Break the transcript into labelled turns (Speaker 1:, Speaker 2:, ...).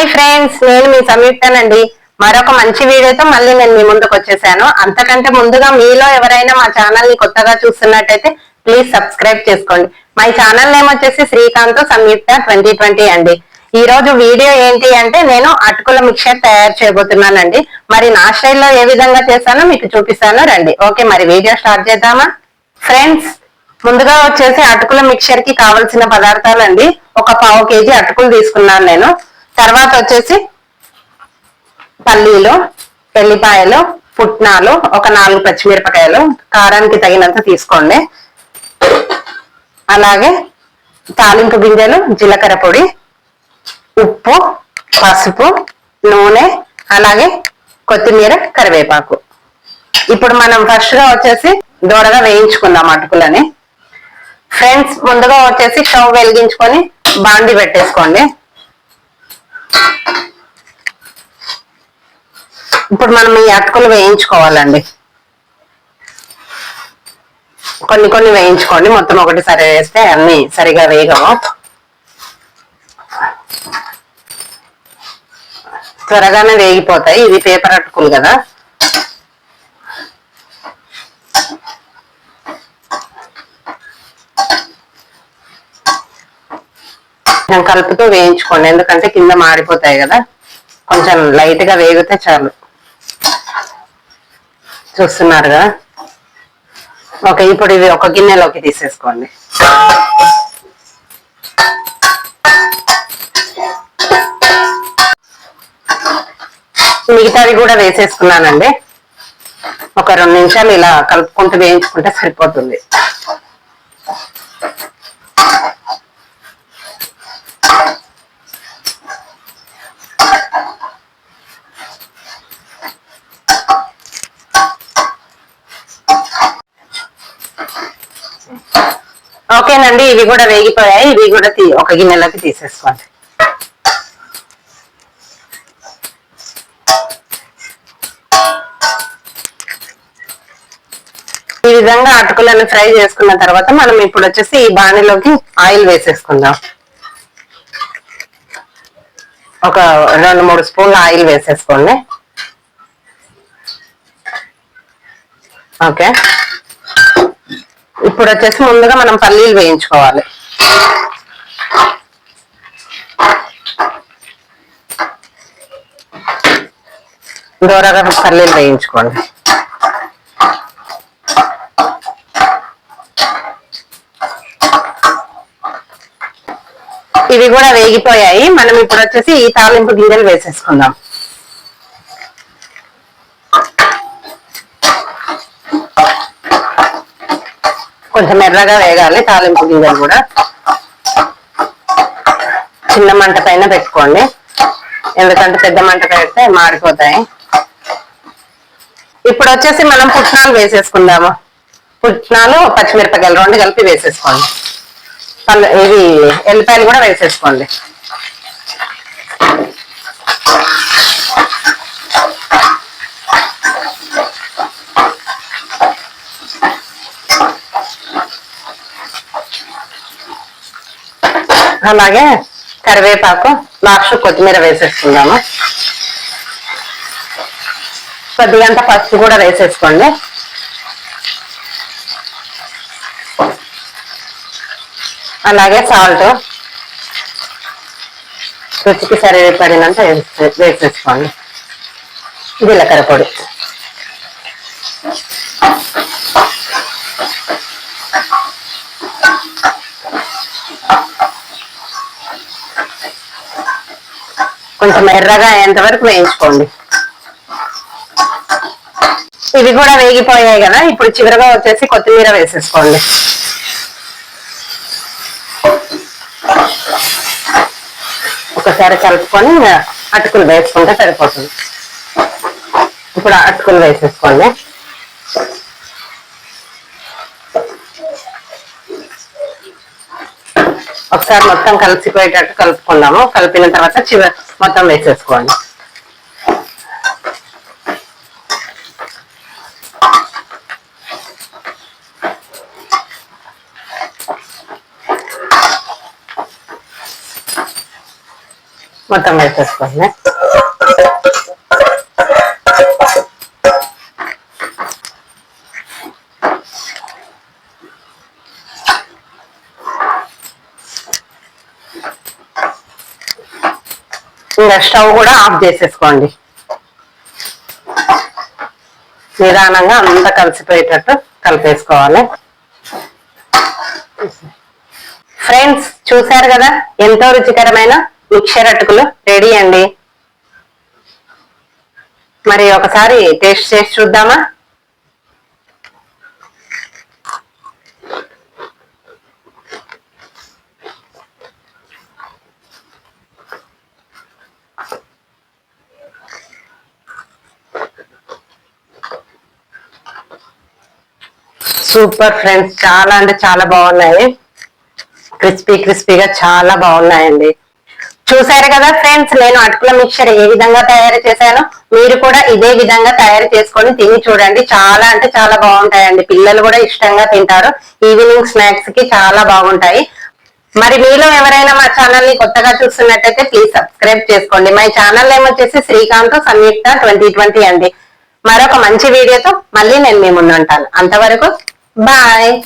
Speaker 1: Hi friends నేను మీ సంయుక్తనండి మరొక మంచి వీడియోతో మళ్ళీ నేను మీ ముందుకు వచ్చేసాను. అంతకంటే ముందుగా మీలో ఎవరైనా మా ఛానల్ని కొత్తగా చూస్తున్నట్టయితే ప్లీజ్ సబ్స్క్రైబ్ చేసుకోండి. మా ఛానల్ నేమ్ వచ్చేసి శ్రీకాంత్ సంయుక్త ట్వంటీ ట్వంటీ అండి. ఈ రోజు వీడియో ఏంటి అంటే నేను అటుకుల మిక్చర్ తయారు చేయబోతున్నానండి. మరి నా స్టైల్లో ఏ విధంగా చేశానో మీకు చూపిస్తాను. రండి. ఓకే మరి వీడియో స్టార్ట్ చేద్దామా? ఫ్రెండ్స్ ముందుగా వచ్చేసి అటుకుల మిక్చర్కి కావలసిన పదార్థాలు అండి ఒక పావు కేజీ అటుకులు తీసుకున్నాను నేను. తర్వాత వచ్చేసి పల్లీలు ఎల్లిపాయలు పుట్నాలు ఒక నాలుగు పచ్చిమిరపకాయలు కారానికి తగినంత తీసుకోండి. అలాగే తాలింపు గింజలు జీలకర్ర పొడి ఉప్పు పసుపు నూనె అలాగే కొత్తిమీర కరివేపాకు. ఇప్పుడు మనం ఫస్ట్గా వచ్చేసి దూరగా వేయించుకుందాం అటుకులని. ఫ్రెండ్స్ ముందుగా వచ్చేసి స్టవ్ వెలిగించుకొని బాండి పెట్టేసుకోండి. ఇప్పుడు మనం ఈ అటుకులు వేయించుకోవాలండి. కొన్ని కొన్ని వేయించుకోండి. మొత్తం ఒకటిసారి వేస్తే అన్ని సరిగా వేగము త్వరగానే వేగిపోతాయి. ఇది పేపర్ అటుకులు కదా. కొంచెం కలుపుతూ వేయించుకోండి. ఎందుకంటే కింద మాడిపోతాయి కదా. కొంచెం లైట్గా వేగితే చాలు. చూస్తున్నారుగా ఓకే ఇప్పుడు ఇవి ఒక గిన్నెలోకి తీసేసుకోండి. మిగతాది కూడా వేసేసుకున్నానండి. ఒక రెండు నిమిషాలు ఇలా కలుపుకుంటూ వేయించుకుంటే సరిపోతుంది. చూడండి ఇవి కూడా వేగిపోయాయి ఇవి కూడా ఒక గిన్నెలోకి తీసేసుకోండి. ఈ విధంగా అటుకులను ఫ్రై చేసుకున్న తర్వాత మనం ఇప్పుడు వచ్చేసి ఈ బాణీలోకి ఆయిల్ వేసేసుకుందాం. ఒక రెండు మూడు స్పూన్ల ఆయిల్ వేసేసుకోండి. ఓకే. ఇప్పుడు వచ్చేసి ముందుగా మనం పల్లీలు వేయించుకోవాలి. దూరగా పల్లీలు వేయించుకోండి. ఇవి కూడా వేగిపోయాయి. మనం ఇప్పుడు వచ్చేసి ఈ తాలింపు గింజలు వేసేసుకుందాం. కొంచెం ఎర్రగా వేగాలి తాలింపు గింజలు కూడా. చిన్న మంట పైన పెట్టుకోండి. ఎందుకంటే పెద్ద మంట పెడితే మాడిపోతాయి. ఇప్పుడు వచ్చేసి మనం పుట్నాలు వేసేసుకుందాము. పుట్నాలు పచ్చిమిరపకాయలు రెండు కలిపి వేసేసుకోండి. పల్ల ఇవి ఎల్లిపాయలు కూడా వేసేసుకోండి. అలాగే కరివేపాకు లాస్ట్ కొత్తిమీర వేసేసుకుందాము. కొద్దిగంత పసుపు కూడా వేసేసుకోండి. అలాగే సాల్ట్. రుచికి సరిపడినంత వేసేసుకోండి. జీలకర్ర పొడి. కొంచెం ఎర్రగా అయ్యేంత వరకు వేయించుకోండి. ఇవి కూడా వేగిపోయాయి కదా ఇప్పుడు చివరగా వచ్చేసి కొత్తిమీర వేసేసుకోండి. ఒకసారి కలుపుకొని అటుకులు వేసుకుంటే సరిపోతుంది. ఇప్పుడు అటుకులు వేసేసుకోండి. ఒకసారి మొత్తం కలిసిపోయేటట్టు కలుపుకుందాము. కలిపిన తర్వాత చివరి మొత్తం వేసేసుకోండి. మొత్తం వేసేసుకోండి. ఇంకా స్టవ్ కూడా ఆఫ్ చేసేసుకోండి. నిదానంగా అంతా కలిసిపోయేటట్టు కలిపేసుకోవాలి. ఫ్రెండ్స్ చూశారు కదా? ఎంతో రుచికరమైన మిక్చర్ అటుకులు రెడీ అండి. మరి ఒకసారి టేస్ట్ చేసి చూద్దామా? సూపర్ ఫ్రెండ్స్ చాలా అంటే చాలా బాగున్నాయి. క్రిస్పీ క్రిస్పీగా చాలా బాగున్నాయండి. చూసారు కదా ఫ్రెండ్స్ నేను అటుకుల మిక్చర్ ఏ విధంగా తయారు చేశానో మీరు కూడా ఇదే విధంగా తయారు చేసుకొని తిని చూడండి. చాలా అంటే చాలా బాగుంటాయండి. పిల్లలు కూడా ఇష్టంగా తింటారు. ఈవినింగ్ స్నాక్స్కి చాలా బాగుంటాయి. మరి మీలో ఎవరైనా మా ఛానల్ని కొత్తగా చూస్తున్నట్టయితే ప్లీజ్ సబ్స్క్రైబ్ చేసుకోండి. మా ఛానల్ నేమ్ వచ్చేసి శ్రీకాంత్ సంయుక్త ట్వంటీ ట్వంటీ అండి. మరొక మంచి వీడియోతో మళ్ళీ నేను మీ ముందు ఉంటాను. అంతవరకు Bye.